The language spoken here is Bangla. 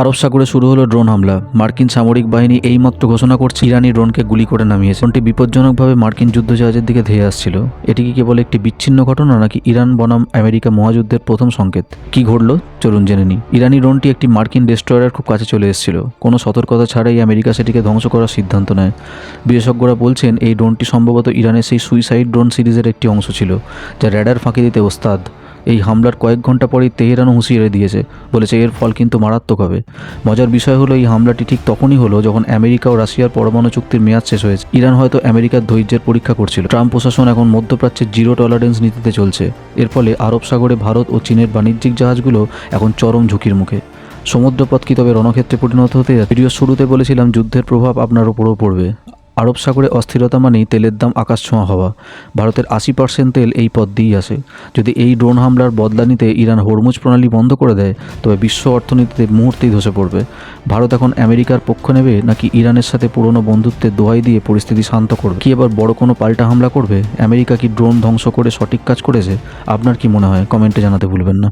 আরব সাগরে শুরু হলো ড্রোন হামলা। মার্কিন সামরিক বাহিনী এইমাত্র ঘোষণা করছে, ইরানি ড্রোনকে গুলি করে নামিয়েছে। ড্রোনটি বিপজ্জনকভাবে মার্কিন যুদ্ধজাহাজের দিকে ধেয়ে আসছিল। এটি কি কেবল একটি বিচ্ছিন্ন ঘটনা নাকি ইরান বনাম আমেরিকা মহাযুদ্ধের প্রথম সংকেত? কি ঘটলো? চলুন জেনে নিই। ইরানি ড্রোনটি একটি মার্কিন ডেস্ট্রয়ারের খুব কাছে চলে এসেছিল। কোনো সতর্কতা ছাড়াই আমেরিকা সেটিকে ধ্বংস করার সিদ্ধান্ত নেয়। বিশেষজ্ঞরা বলছেন, এই ড্রোনটি সম্ভবত ইরানের সেই সুইসাইড ড্রোন সিরিজের একটি অংশ ছিল, যা র্যাডার ফাঁকি দিতে ওস্তাদ। এই হামলার কয়েক ঘণ্টা পরেই তেহরানও হুঁশিয়ারি দিয়েছে। বলেছে, এর ফল কিন্তু মারাত্মক হবে। মজার বিষয় হলো, এই হামলাটি ঠিক তখনই হলো যখন আমেরিকা ও রাশিয়ার পরমাণু চুক্তির মেয়াদ শেষ হয়েছে। ইরান হয়তো আমেরিকার ধৈর্যের পরীক্ষা করছিল। ট্রাম্প প্রশাসন এখন মধ্যপ্রাচ্যের জিরো টলারেন্স নীতিতে চলছে। এর ফলে আরব সাগরে ভারত ও চীনের বাণিজ্যিক জাহাজগুলো এখন চরম ঝুঁকির মুখে। সমুদ্রপথ কি তবে রণক্ষেত্রে পরিণত হতে ভিডিও শুরুতে বলেছিলাম, যুদ্ধের প্রভাব আপনার ওপরও পড়বে। আরব সাগরে অস্থিরতা মানেই তেলের দাম আকাশ ছোঁয়া হওয়া। ভারতের আশি পার্সেন্ট তেল এই পথ দিয়েই আসে। যদি এই ড্রোন হামলার বদলা নিতে ইরান হরমুজ প্রণালী বন্ধ করে দেয়, তবে বিশ্ব অর্থনীতিতে মুহূর্তেই ধসে পড়বে। ভারত এখন আমেরিকার পক্ষ নেবে নাকি ইরানের সাথে পুরনো বন্ধুত্বের দোহাই দিয়ে পরিস্থিতি শান্ত করবে? কি এবার বড় কোনো পাল্টা হামলা করবে? আমেরিকা কি ড্রোন ধ্বংস করে সঠিক কাজ করেছে? আপনার কি মনে হয়? কমেন্টে জানাতে ভুলবেন না।